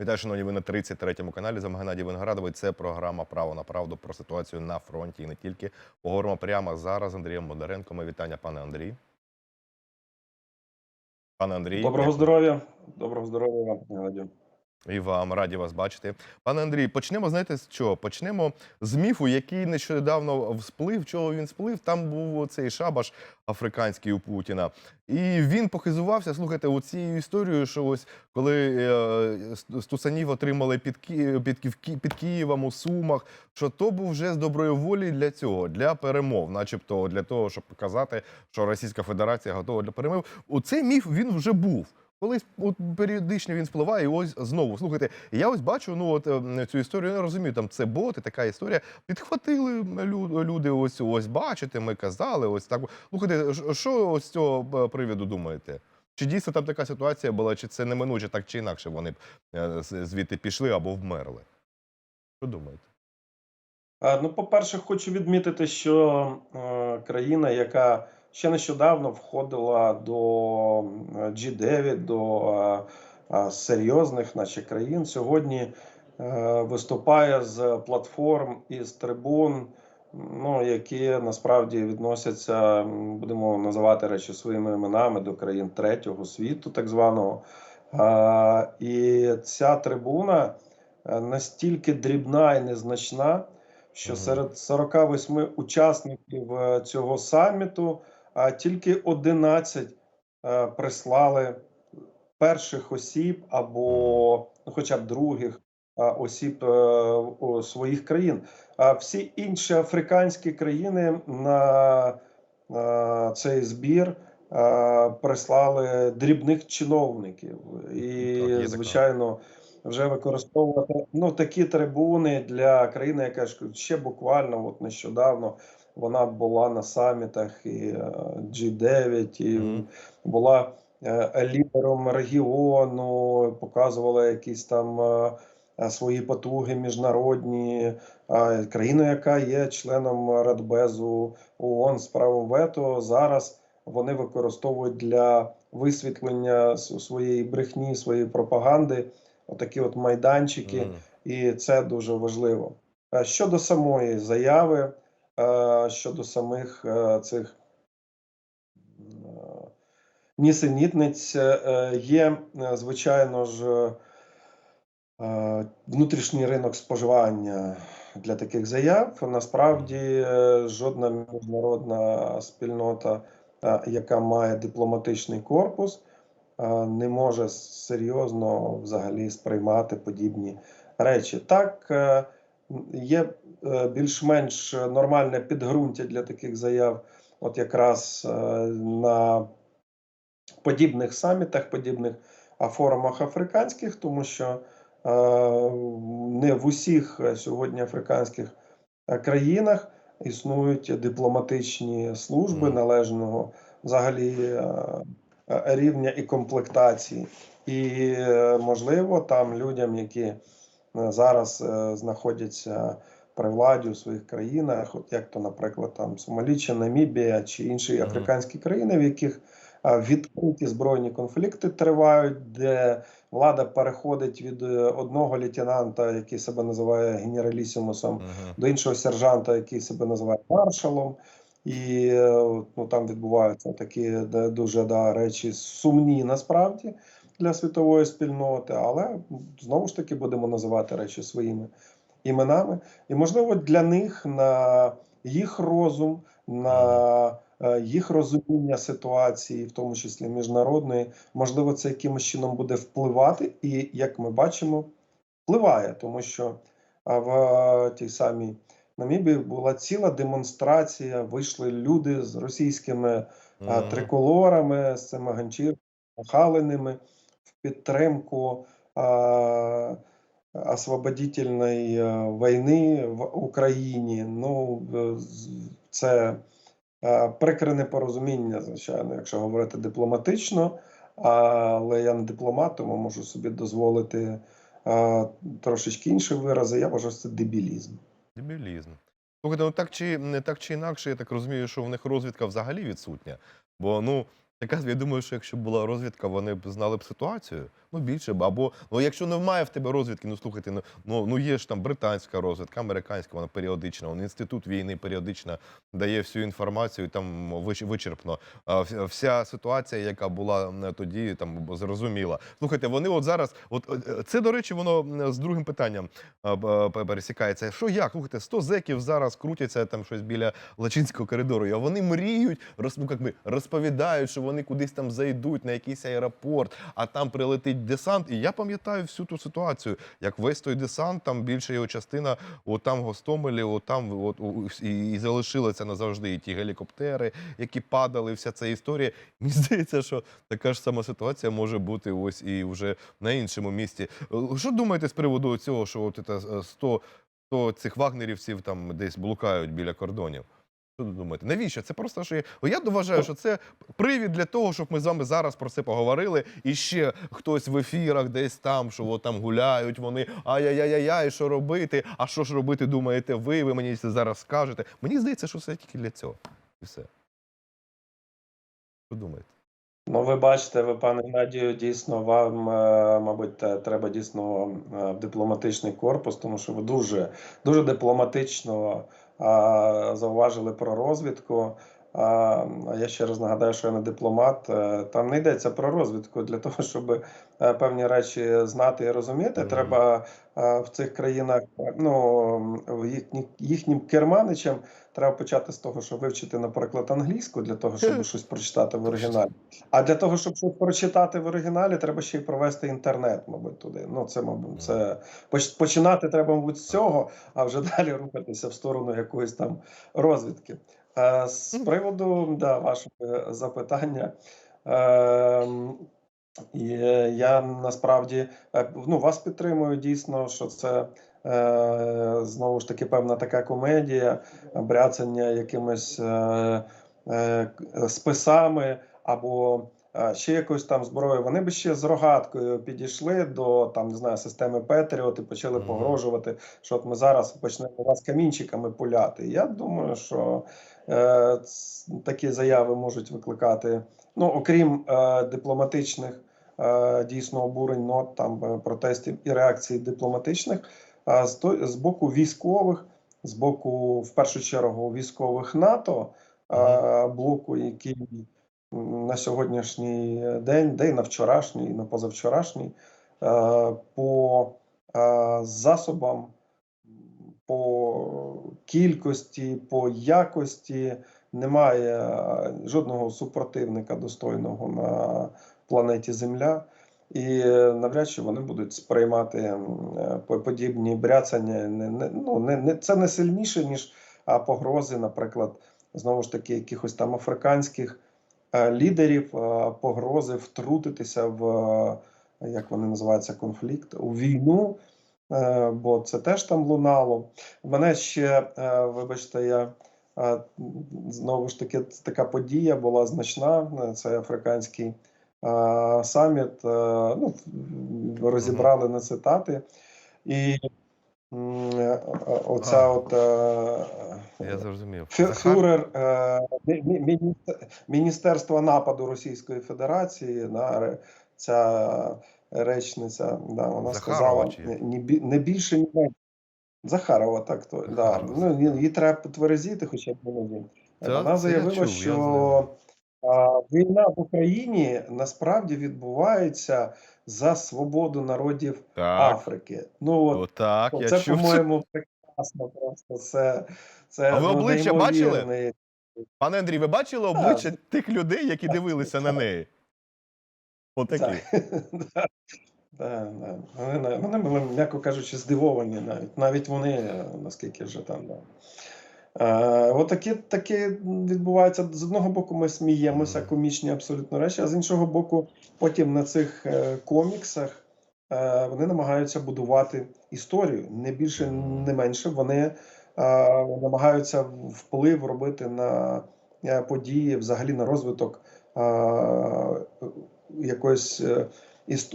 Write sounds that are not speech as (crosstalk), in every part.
Вітаю, шановні, ви на 33-му каналі. З вами Геннадій Виноградовий. Це програма Право на правду про ситуацію на фронті і не тільки. Поговоримо прямо зараз з Андрієм Бондаренком. Ми вітання, пане Андрій. Пане Андрій, Доброго здоров'я. Доброго здоров'я вам, Геннадію. І вам раді вас бачити. Пане Андрій, почнемо, знаєте, з чого? Почнемо з міфу, який нещодавно всплив. Чого він сплив? Там був цей шабаш африканський у Путіна. І він похизувався, слухайте, оцією історією, що ось коли е, Стусанів отримали під, Ки... під, під Києвом у Сумах, що то був вже з доброї волі для цього, для перемов, начебто для того, щоб показати, що Російська Федерація готова для перемов. Оцей міф він вже був. Колись от періодично він спливає, і ось знову. Слухайте, я ось бачу ну от ем, цю історію, не розумію, там це боти, така історія. Підхватили люди, ось ось бачите, ми казали, ось так. Слухайте, що ось з цього е, приводу думаєте? Чи дійсно там така ситуація була, чи це неминуче так чи інакше вони б е, звідти пішли або вмерли? Що думаєте? А, Ну, по-перше, хочу відмітити, що е, країна, яка ще нещодавно входила до е, G9, до е, е, серйозних наче країн, сьогодні виступає з платформ і з трибун, ну, які насправді відносяться, будемо називати речі своїми іменами до країн третього світу, так званого. І ця трибуна настільки дрібна і незначна, що серед 48 учасників цього саміту а тільки 11 е, прислали перших осіб або ну, хоча б других е, осіб е, своїх країн. А всі інші африканські країни на цей збір прислали дрібних чиновників. І, Так, звичайно, вже використовувати ну, такі трибуни для країни, яка ще буквально от нещодавно вона була на самітах і е, G9, і Мгм. була е, лідером регіону, показувала якісь там е, свої потуги міжнародні. Країна, яка є членом Радбезу ООН з правом вето, зараз вони використовують для висвітлення своєї брехні, своєї пропаганди, отакі от майданчики, Мгм. і це дуже важливо. Щодо самої заяви, щодо самих е, цих е, нісенітниць, е, є, е, звичайно ж, е, внутрішній ринок споживання для таких заяв. Насправді, е, жодна міжнародна спільнота, е, яка має дипломатичний корпус, е, не може серйозно взагалі сприймати подібні речі. Так, е, є е, більш-менш нормальне підґрунтя для таких заяв, от якраз е, на подібних самітах, подібних форумах африканських, тому що е, не в усіх е, сьогодні африканських е, країнах існують дипломатичні служби належного взагалі е, е, рівня і комплектації. І е, можливо, там людям, які е, зараз е, знаходяться при владі у своїх країнах, от як то, наприклад, там Сомалі Намібія чи інші африканські країни, в яких відкриті збройні конфлікти тривають, де влада переходить від е, одного лейтенанта, який себе називає генералісімусом, Мгм. до іншого сержанта, який себе називає маршалом. І е, ну, там відбуваються такі де, дуже да, речі сумні насправді для світової спільноти, але знову ж таки будемо називати речі своїми іменами. І можливо для них на їх розум, на е, їх розуміння ситуації, в тому числі міжнародної, можливо, це якимось чином буде впливати, і як ми бачимо, впливає, тому що в е, тій самій Намібії була ціла демонстрація. Вийшли люди з російськими а, Мгм. триколорами, з цими ганчірками, халеними в підтримку а, освободительної е, війни в Україні. Ну, е, це е, прикре непорозуміння, звичайно, якщо говорити дипломатично. Але я не дипломат, тому можу собі дозволити трошечки інші вирази. Я вважаю, що це дебілізм. Дебілізм. Слухайте, ну так чи не так чи інакше, я так розумію, що в них розвідка взагалі відсутня. Бо ну така я думаю, що якщо б була розвідка, вони б знали б ситуацію. ну більше б. Або ну, якщо немає в тебе розвідки, ну слухайте, ну ну, ну є ж там британська розвідка, американська, вона періодична, вон, інститут війни періодично дає всю інформацію, там вичерпно. Вся- ситуація, яка була тоді, там зрозуміла. Слухайте, вони от зараз, от е, це до речі, воно з другим питанням пересікається. Що як? Слухайте, 100 зеків зараз крутяться там щось біля Лачинського коридору, а вони мріють, роз, ну, як би, розповідають, що вони кудись там зайдуть на якийсь аеропорт, а там прилетить десант. І я пам'ятаю всю ту ситуацію, як весь той десант, там більша його частина, от там в Гостомелі, от там от, і, і залишилися назавжди і ті гелікоптери, які падали, вся ця історія. Мені здається, що така ж сама ситуація може бути ось і вже на іншому місці. Е, Що думаєте з приводу цього, що от це е, 100, 100 цих вагнерівців там десь блукають біля кордонів? Що ви думаєте? Навіщо? Це просто що є. Я вважаю, що це привід для того, щоб ми з вами зараз про це поговорили. І ще хтось в ефірах десь там, що от там гуляють вони. Ай-яй-яй-яй, що робити? А що ж робити, думаєте ви? Ви мені це зараз скажете. Мені здається, що це тільки для цього. І все. Що думаєте? Ну, ви бачите, ви, пане Геннадію, дійсно вам, е, мабуть, треба дійсно е, в дипломатичний корпус, тому що ви дуже, дуже дипломатично зауважили про розвідку. А я ще раз нагадаю, що я не дипломат. Е, Там не йдеться про розвідку. Для того, (laughs) щоб е, певні речі знати і розуміти, треба е, в цих країнах, ну їхні, їхнім керманичам треба почати з того, що вивчити, наприклад, англійську для того, щоб щось прочитати в оригіналі. А для того, щоб щось прочитати в оригіналі, треба ще й провести інтернет, мабуть, туди. Ну, це, мабуть, це поч- починати треба, мабуть, з цього, а вже (laughs) далі рухатися в сторону якоїсь там розвідки. Е, З приводу да, вашого запитання. ем, е, я насправді е, ну, вас підтримую дійсно, що це знову ж таки певна така комедія, бряцання якимись списами або ще якоюсь там зброєю. Вони би ще з рогаткою підійшли до там, не знаю, системи Петріот і почали Мгм. погрожувати, що от ми зараз почнемо вас камінчиками пуляти. Я думаю, що е, такі заяви можуть викликати, ну окрім е, дипломатичних е, дійсно обурень, нот там е, протестів і реакцій дипломатичних, а з, то- з боку військових, з боку, в першу чергу, військових НАТО, блоку, який на сьогоднішній день, де й на вчорашній, і на позавчорашній, е, по е, засобам, по кількості, по якості немає е, жодного супротивника достойного на планеті Земля. І навряд чи вони будуть сприймати подібні бряцання. Не, не, ну, не, не, це не сильніше, ніж а, погрози, наприклад, знову ж таки, якихось там африканських лідерів, е, погрози втрутитися в е, як вони називаються, конфлікт, у війну, е, бо це теж там лунало. Мене ще, е, вибачте, я е, знову ж таки така подія була значна. е, Це африканський е, саміт. е, Ну, розібрали на цитати. І е, е, оця А. от е, Я зрозумів. Фюрер е, Міністерства нападу Російської Федерації на ця речниця, да, вона Захарова сказала чи не, не, не більше ні менше. Захарова, так то да. Ну її треба підтвердити, хоча б. Це- Вона заявила, чув, що війна в Україні насправді відбувається за свободу народів Так, Африки. Ну от отак, я це, по-моєму, прекрасно. Просто це, це А ви ну, обличчя бачили? Пане Андрій, ви бачили обличчя тих людей, які дивилися на неї? Отакі. Так. (laughs) Да, да. Вони, вони були, м'яко кажучи, здивовані навіть. Навіть вони, наскільки вже там. Да. Е, отакі такі відбуваються. З одного боку, ми сміємося, комічні абсолютно речі, а з іншого боку, потім на цих е, коміксах е, вони намагаються будувати історію. Не більше, не менше. Вони е, намагаються вплив робити на події, взагалі на розвиток е, якоїсь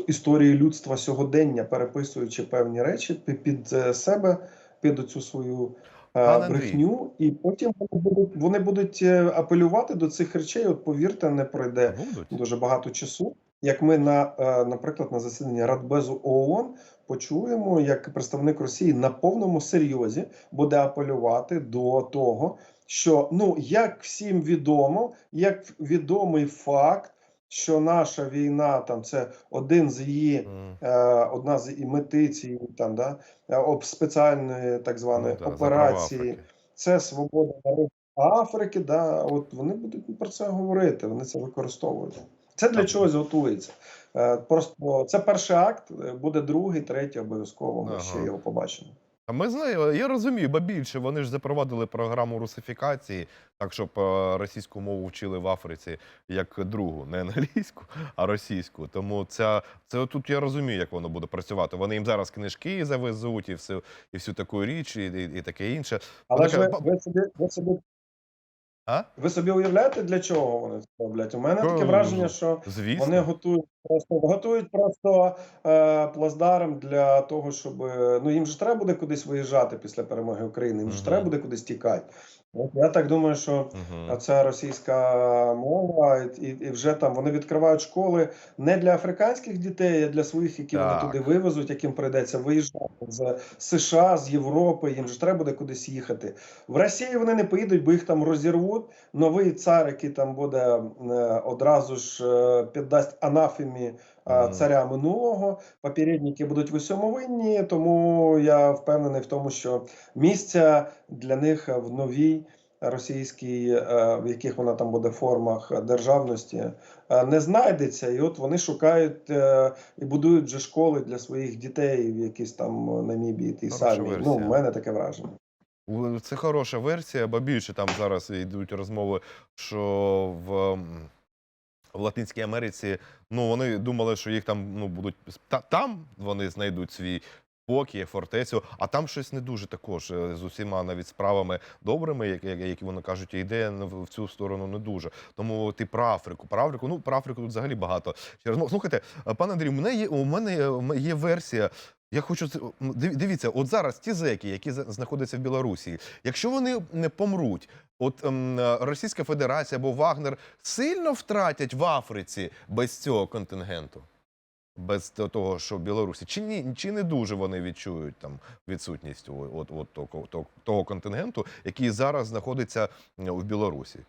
історії людства сьогодення, переписуючи певні речі під себе, під оцю свою. Брехню, і потім вони будуть, вони будуть е, апелювати до цих речей. От повірте, не пройде Будуть. дуже багато часу. як ми на, е, наприклад, на засіданні Радбезу ООН почуємо, як представник Росії на повному серйозі буде апелювати до того, що ну як всім відомо, як відомий факт, що наша війна там це один з її. М. Е, одна з і мети цієї там да е, об спеціальної так званої Ну, да, операції. Це свобода народу Африки. Да, от вони будуть про це говорити, вони це використовують. Це для чогось готується. Е, Просто це перший акт, е, буде другий, третій обов'язково. Ми Ага. ще його побачимо. А ми знаємо, я розумію, бо більше вони ж запровадили програму русифікації, так щоб е, російську мову вчили в Африці як другу, не англійську, а російську. Тому ця це тут я розумію, як воно буде працювати. Вони їм зараз книжки завезуть і все, і всю таку річ, і, і, і таке інше. Але ж ви, ви собі, ви собі, А? ви собі уявляєте, для чого вони це роблять? У мене таке враження, що Звісно. Вони готують просто готують просто е, плацдарм для того, щоб ну їм же треба буде кудись виїжджати після перемоги України. Їм ж Мгм. треба буде кудись тікати. Я так думаю, що Угу. ця російська мова, і, і вже там вони відкривають школи не для африканських дітей, а для своїх, які Так. вони туди вивезуть, яким прийдеться виїжджати з США, з Європи. Їм же треба буде кудись їхати. В Росії вони не поїдуть, бо їх там розірвуть. Новий цар, який там буде е, одразу ж е, піддасть анафемі. Царя минулого. Попередники будуть в усьому винні, тому я впевнений в тому, що місця для них в новій російській, е, в яких вона там буде формах державності, е, не знайдеться. І от вони шукають е, і будують вже школи для своїх дітей в якісь там Намібії тій Хороша самій. Ну, в мене таке враження. Це хороша версія, бо більше там зараз йдуть розмови, що в, в Латинській Америці ну вони думали, що їх там ну будуть та, там вони знайдуть свій спокій, фортецю, а там щось не дуже також е, з усіма навіть справами добрими, які, вони кажуть, йде в цю сторону не дуже. Тому ти про Африку. Про Африку, ну про Африку тут взагалі багато. Ще раз, ну, слухайте, е, пане Андрію, мене є у мене е, є версія. Я хочу це- дивіться, от зараз ті зеки, які знаходяться в Білорусі, якщо вони не помруть, от ем, Російська Федерація або Вагнер сильно втратять в Африці без цього контингенту, без того, що в Білорусі, чи ні, чи не дуже вони відчують там відсутність от, от того, того, контингенту, який зараз знаходиться в Білорусі?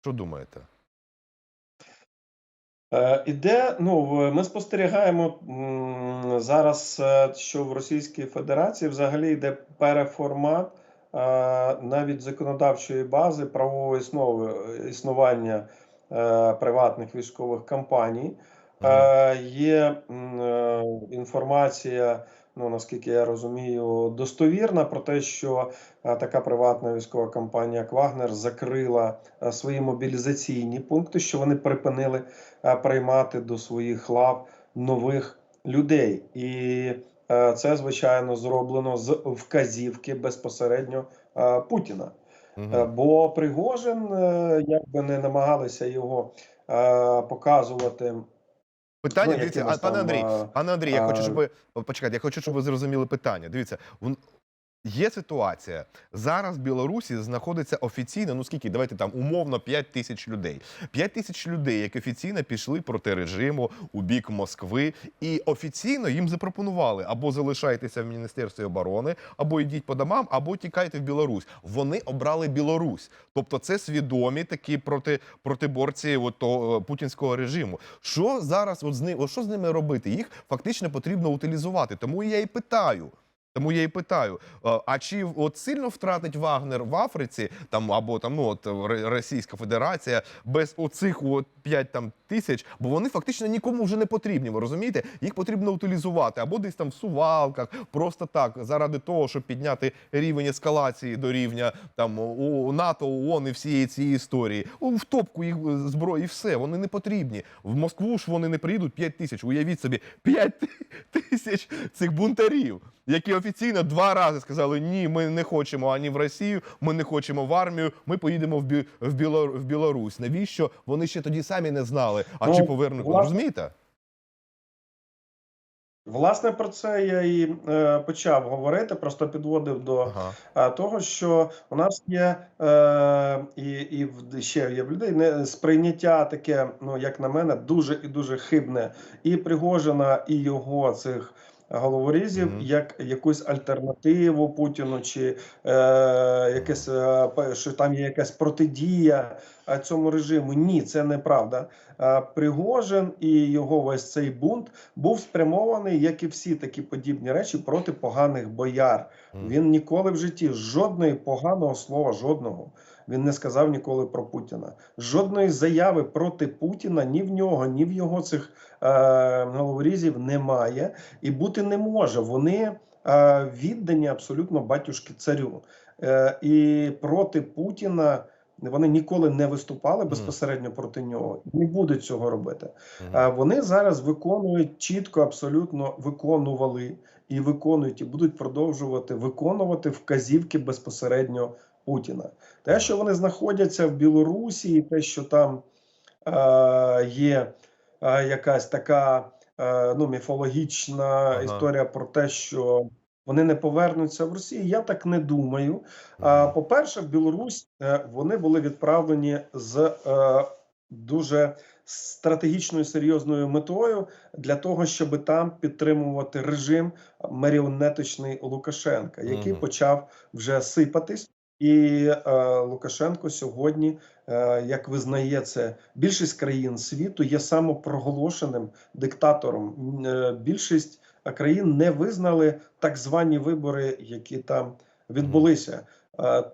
Що думаєте? Е, Іде, ну ми спостерігаємо зараз, е, що в Російській Федерації взагалі йде переформат е, навіть законодавчої бази е, існування приватних військових компаній. Є інформація, ну наскільки я розумію, достовірна про те, що е, така приватна військова компанія, як Вагнер, закрила е, свої мобілізаційні пункти, що вони припинили е, приймати до своїх лав нових людей. І це, звичайно, зроблено з вказівки безпосередньо Путіна. Е, Бо Пригожин, як би не намагалися його показувати. Питання, ну, дивіться, а, пане там, Андрій, пане Андрій, я хочу, щоб ви почекайте, я хочу, щоб ви зрозуміли питання. Дивіться, є ситуація. Зараз в Білорусі знаходиться офіційно, ну скільки, давайте там умовно 5 тисяч людей. 5 тисяч людей, які офіційно пішли проти режиму у бік Москви, і офіційно їм запропонували або залишайтеся в Міністерстві оборони, або йдіть по домам, або тікайте в Білорусь. Вони обрали Білорусь. Тобто це свідомі такі проти, протиборці от путінського режиму. Що зараз от з ним, от що з ними робити? Їх фактично потрібно утилізувати. Тому я і питаю. Тому я і питаю: е, а чи от сильно втратить Вагнер в Африці, там або там ну от Російська Федерація без оцих от 5 там тисяч, бо вони фактично нікому вже не потрібні. Ви розумієте? Їх потрібно утилізувати або десь там в сувалках, просто так, заради того, щоб підняти рівень ескалації до рівня там у НАТО, ООН і всієї цієї історії. В топку їх е, зброї, і все. Вони не потрібні. В Москву ж вони не приїдуть 5 тисяч. Уявіть собі, 5 (laughs) тисяч цих бунтарів, які офіційно два рази сказали: ні, ми не хочемо ані в Росію, ми не хочемо в армію. Ми поїдемо в Бі- в, Білор... в Білорусь. Навіщо вони ще тоді самі не знали? А Ну, чи повернуть? власне, Розумієте? Власне, про це я і е, почав говорити, просто підводив до Ага. а, того, що у нас є е, і, і ще є в людей не сприйняття таке, ну як на мене, дуже і дуже хибне і Пригожина, і його цих головорізів, Мгм. як якусь альтернативу Путіну, чи е, якесь е, що там є якась протидія цьому режиму. Ні, це неправда. Пригожин і його весь цей бунт був спрямований, як і всі такі подібні речі, проти поганих бояр. Він ніколи в житті жодної поганого слова, жодного. Він не сказав ніколи про Путіна. Жодної заяви проти Путіна ні в нього, ні в його цих е, головорізів немає і бути не може. Вони е, віддані абсолютно батюшки царю. Е, і проти Путіна вони ніколи не виступали безпосередньо проти нього не будуть цього робити. А Вони зараз виконують чітко, абсолютно виконували і виконують, і будуть продовжувати виконувати вказівки безпосередньо Путіна. Те, що вони знаходяться в Білорусі, і те, що там е, є е, якась така е, ну, міфологічна Ага. історія про те, що вони не повернуться в Росію, я так не думаю. А, По-перше, в Білорусь е, вони були відправлені з е, дуже стратегічною серйозною метою для того, щоб там підтримувати режим маріонеточний Лукашенка, який почав вже сипатись. І е, Лукашенко сьогодні, е, як визнає це більшість країн світу, є самопроголошеним диктатором. Е, Більшість країн не визнали так звані вибори, які там відбулися.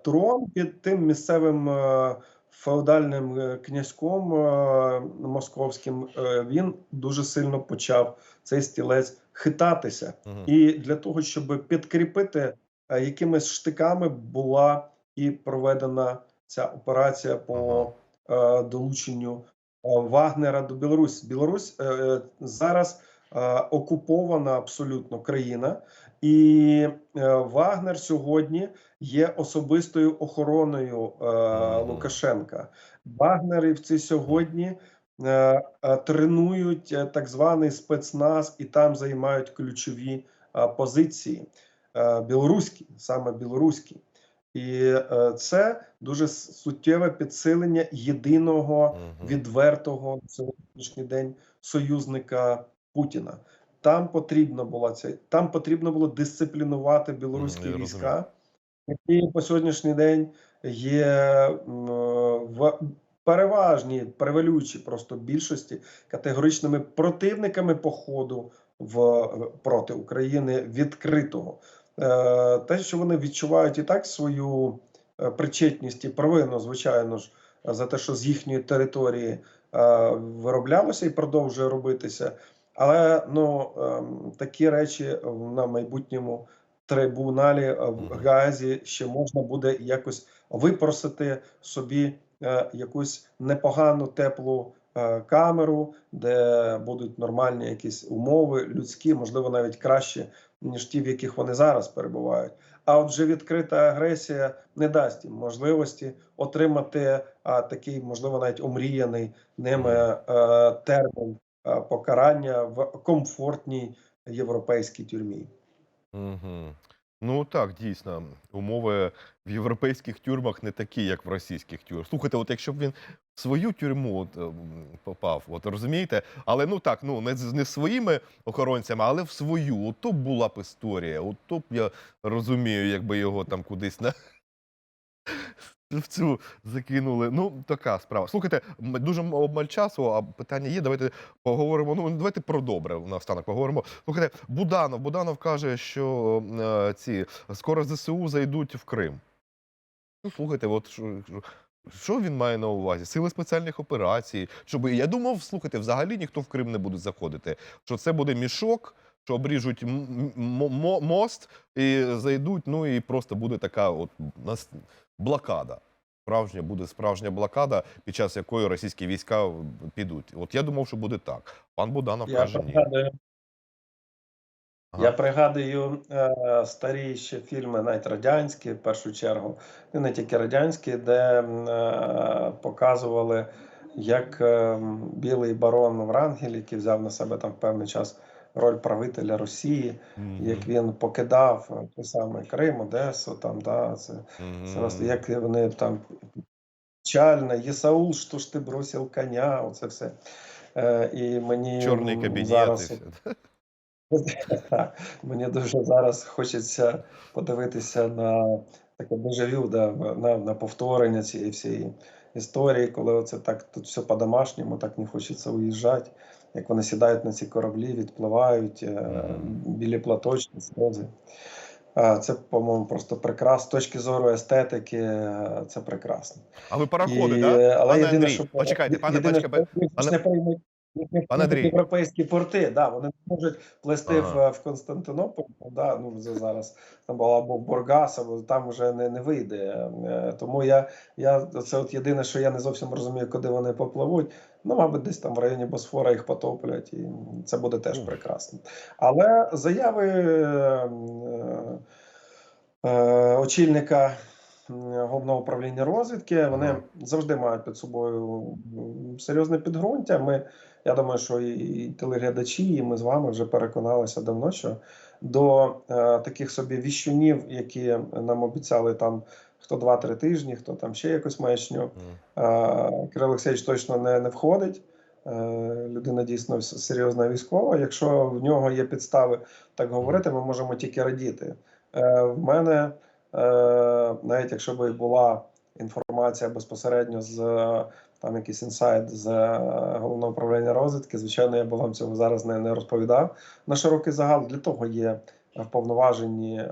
Трон під тим місцевим е, феодальним е, князьком е, московським він дуже сильно почав цей стілець хитатися. І для того, щоб підкріпити якимись штиками, була і проведена ця операція по долученню Вагнера до Білорусі. Білорусь зараз окупована абсолютно країна, і е, Вагнер сьогодні є особистою охороною е, Лукашенка. Вагнерівці сьогодні е, е, тренують е, так званий спецназ і там займають ключові е, позиції е, білоруські, саме білоруські. І е, це дуже суттєве підсилення єдиного відвертого на сьогоднішній день союзника Путіна. Там потрібно було це, там потрібно було дисциплінувати білоруські я війська, які по сьогоднішній день є в переважній, превалюючій просто більшості категоричними противниками походу в проти України відкритого. Е, Те, що вони відчувають і так свою е, причетність і провину, звичайно ж, за те, що з їхньої території е, вироблялося і продовжує робитися. Але ну ем, такі речі на майбутньому трибуналі е, в Мгм. Гаазі ще можна буде якось випросити собі е, якусь непогану теплу е, камеру, де будуть нормальні якісь умови, людські, можливо, навіть кращі, ніж ті, в яких вони зараз перебувають. А от вже відкрита агресія не дасть їм можливості отримати а, такий, можливо, навіть омріяний ними термін покарання в комфортній європейській тюрмі. Мгм. Ну так, дійсно, умови в європейських тюрмах не такі, як в російських тюрмах. Слухайте, от якщо б він в свою тюрму от, ем, попав, от розумієте, але ну так, ну не не своїми охоронцями, але в свою, от то була б історія. От то б я розумію, якби його там кудись на. В цю закинули. Ну, така справа. Слухайте, дуже обмаль часу, а питання є. Давайте поговоримо. Ну, давайте про добре наостанок поговоримо. Слухайте, Буданов. Буданов каже, що е, ці скоро ЗСУ зайдуть в Крим. Ну, слухайте, от що, що- він має на увазі? Сили спеціальних операцій. Щоб я думав, слухайте, взагалі ніхто в Крим не буде заходити. Що це буде мішок, що обріжуть м- м- мо- мост і зайдуть. Ну і просто буде така от нас блокада. Справжня буде справжня блокада, під час якої російські війська підуть. От я думав, що буде так. Пан Буданов Я каже ні. Ага. я пригадую е, старі ще фільми, навіть радянські, в першу чергу, і не тільки радянські, де е, показували, як е, білий барон Врангель, який взяв на себе там в певний час роль правителя Росії, Мгм. як він покидав той самий Крим, Одесу, там да це, це просто як вони там печально, Єсаул, що ж ти бросив коня, оце все. Е, і мені Чорний кабінет. зараз (laughs) мені дуже зараз хочеться подивитися на таке дежавю, да, на, на повторення цієї всієї історії, коли це так тут все по-домашньому, так не хочеться уїжджати. Як вони сідають на ці кораблі, відпливають, е, білі платочки, сльози. Це, по-моєму, просто прекрасно. З точки зору естетики, е, це прекрасно. А ви пароходи, так? е, але Пане єдине, Андрій, що почекайте, пане- єдине, почекайте, що пане- не приймуть Андрій. європейські порти. Да, вони не можуть плести Ага. в, Константинополь. Да, ну це зараз там була або в Бургас, або там вже не, не вийде. Е, Тому я, я це от єдине, що я не зовсім розумію, куди вони попливуть. Ну, мабуть, десь там в районі Босфора їх потоплять, і це буде теж прекрасно. Але заяви. е, е, очільника головного управління розвідки. Вони завжди мають під собою серйозне підґрунтя. Ми, я думаю, що і, і телеглядачі, і ми з вами вже переконалися давно, що до е, таких собі віщунів, які нам обіцяли там хто два-три тижні, хто там ще якусь маячню. Мгм. Е, Кирило Олексійович точно не, не входить. Е, Людина дійсно серйозна військова. Якщо в нього є підстави так говорити, ми можемо тільки радіти. Е, В мене, е, навіть якщо б була інформація безпосередньо з там якийсь інсайт з головного управління розвідки, звичайно, я б вам цього зараз не, не розповідав. На широкий загал для того є вповноважені е,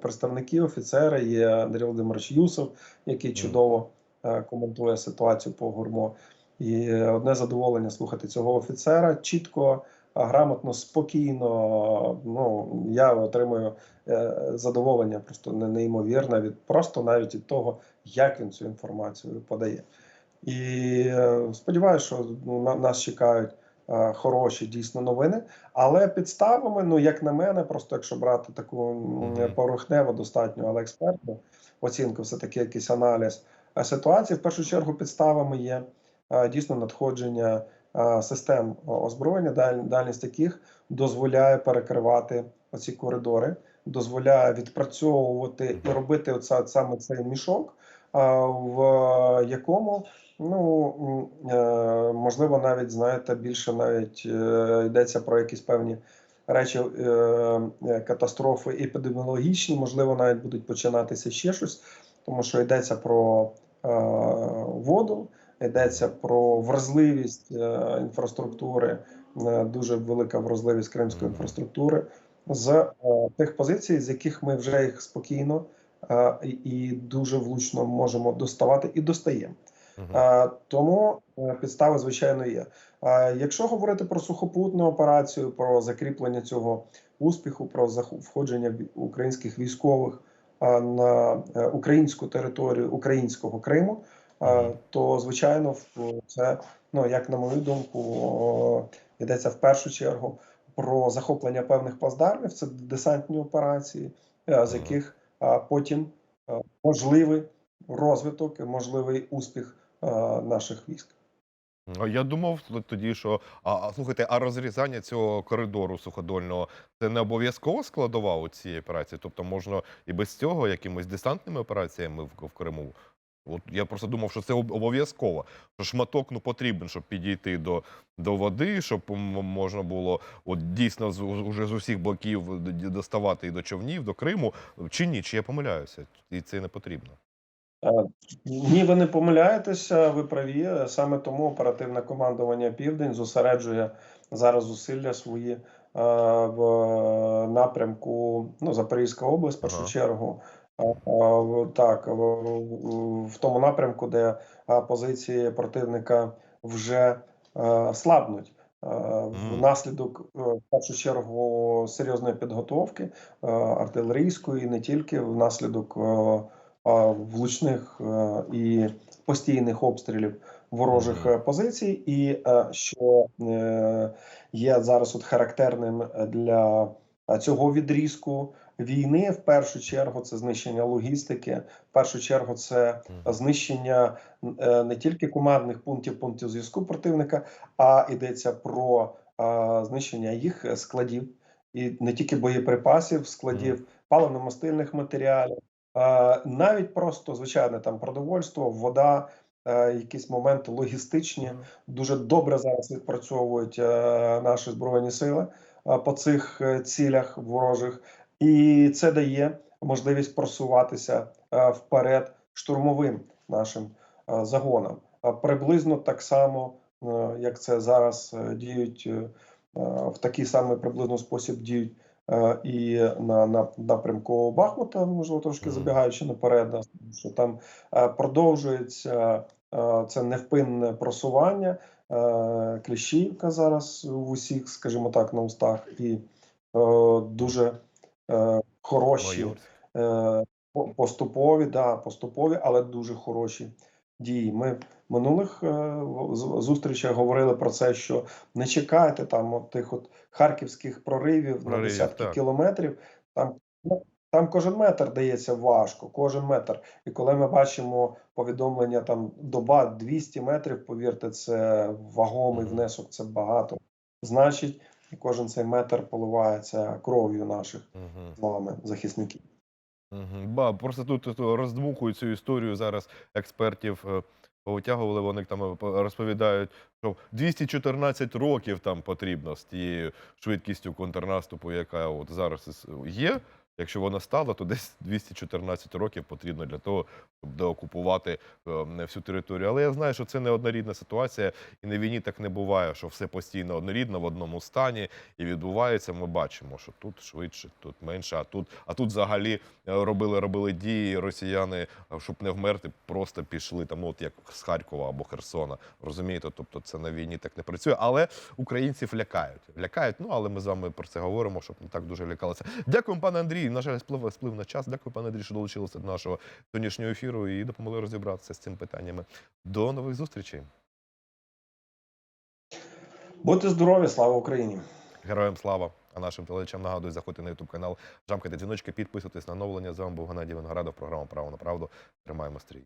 представники, офіцери. Є Андрій Володимирович Юсов, який чудово е, коментує ситуацію по гурмо. І е, одне задоволення слухати цього офіцера чітко, грамотно, спокійно. Ну я отримую задоволення просто неймовірне від просто навіть від того, як він цю інформацію подає. І сподіваюся, що ну, на, нас чекають хороші дійсно новини. Але підставами, ну як на мене, просто якщо брати таку поверхневу, достатньо, але експертну оцінку, все таки якийсь аналіз е, ситуації. В першу чергу підставами є е, дійсно надходження е, систем озброєння, дальність яких дозволяє перекривати оці коридори, дозволяє відпрацьовувати і робити оце, саме цей мішок, в якому ну е, можливо навіть знаєте більше навіть е, йдеться про якісь певні речі, е, катастрофи епідеміологічні, можливо, навіть будуть починатися ще щось, тому що йдеться про воду, йдеться про вразливість інфраструктури, дуже велика вразливість кримської інфраструктури з тих позицій, з яких ми вже їх спокійно і дуже влучно можемо доставати і достаємо. Тому е, підстави, звичайно, є. Якщо говорити про сухопутну операцію, про закріплення цього успіху, про входження українських військових на е, українську територію українського Криму, то звичайно це, ну як на мою думку, йдеться в першу чергу про захоплення певних плацдармів, це десантні операції, е, з яких потім можливий розвиток і можливий успіх наших військ. Я думав тоді, що а, слухайте, а розрізання цього коридору суходольного це не обов'язкова складова у цій операції? Тобто можна і без цього якимись десантними операціями в, в Криму? От я просто думав, що це обов'язково. Що шматок ну потрібен, щоб підійти до, до води, щоб можна було от дійсно з, уже з усіх боків доставати і до човнів, до Криму. Чи ні? Чи я помиляюся? І це не потрібно. Е, Ні, ви не помиляєтеся, ви праві. Саме тому оперативне командування Південь зосереджує зараз зусилля свої е, в напрямку ну, Запорізька область, в першу Ага. чергу. Е, Так, в, тому напрямку, де позиції противника вже слабнуть. Внаслідок в першу чергу серйозної підготовки артилерійської, і не тільки внаслідок влучних е, і постійних обстрілів ворожих е, позицій, і е, що є зараз от характерним для цього відрізку війни, в першу чергу, це знищення логістики, в першу чергу, це знищення не тільки командних пунктів, пунктів зв'язку противника, а йдеться про знищення їх складів, і не тільки боєприпасів, складів паливно-мастильних матеріалів, навіть просто звичайне там продовольство, вода, е, якісь моменти логістичні. Дуже добре зараз відпрацьовують е, наші збройні сили е, по цих е, цілях ворожих, і це дає можливість просуватися е, вперед штурмовим нашим е, загонам. Е, Приблизно так само, е, як це зараз е, діють е, е, в такий самий приблизно спосіб діють е, і на, на напрямку Бахмута, можливо, трошки забігаючи наперед, що там е, продовжується е, це невпинне просування. е, Кліщівка зараз в усіх, скажімо так, на устах, і е, дуже е, хороші е, поступові, да, поступові, але дуже хороші дії. Ми в минулих е, зустрічах говорили про це, що не чекайте там от тих от харківських проривів, на десятки так. кілометрів. Там там кожен метр дається важко, кожен метр. І коли ми бачимо повідомлення там доба 200 метрів, повірте, це вагомий внесок, це багато. Значить, кожен цей метр поливається кров'ю наших з вами захисників. Ба, просто тут, роздмухують цю історію зараз експертів. е, Повитягували, вони там е, по- розповідають, що 214 років там потрібно з тією швидкістю контрнаступу, яка от зараз є. Якщо вона стала, то десь 214 років потрібно для того, щоб деокупувати е, всю територію. Але я знаю, що це не однорідна ситуація, і на війні так не буває, що все постійно однорідно в одному стані і відбувається. Ми бачимо, що тут швидше, тут менше, а тут, а тут взагалі е, робили, робили дії росіяни, щоб не вмерти, просто пішли там, от як з Харкова або Херсона. Розумієте? Тобто це на війні так не працює. Але українців лякають. Лякають, ну але ми з вами про це говоримо, щоб не так дуже лякалися. Дякуємо, пане Андрій. На жаль, сплив, сплив на час. Дякую, пане Андрій, що долучилися до нашого сьогоднішнього ефіру і допомогли розібратися з цими питаннями. До нових зустрічей. Будьте здорові, слава Україні! Героям слава! А нашим телеглядачам нагадую, заходьте на YouTube канал, жамкайте дзвіночки, підписуйтесь на оновлення. З вами був Геннадій Виноградов, програма Право на правду. Тримаємо стрій.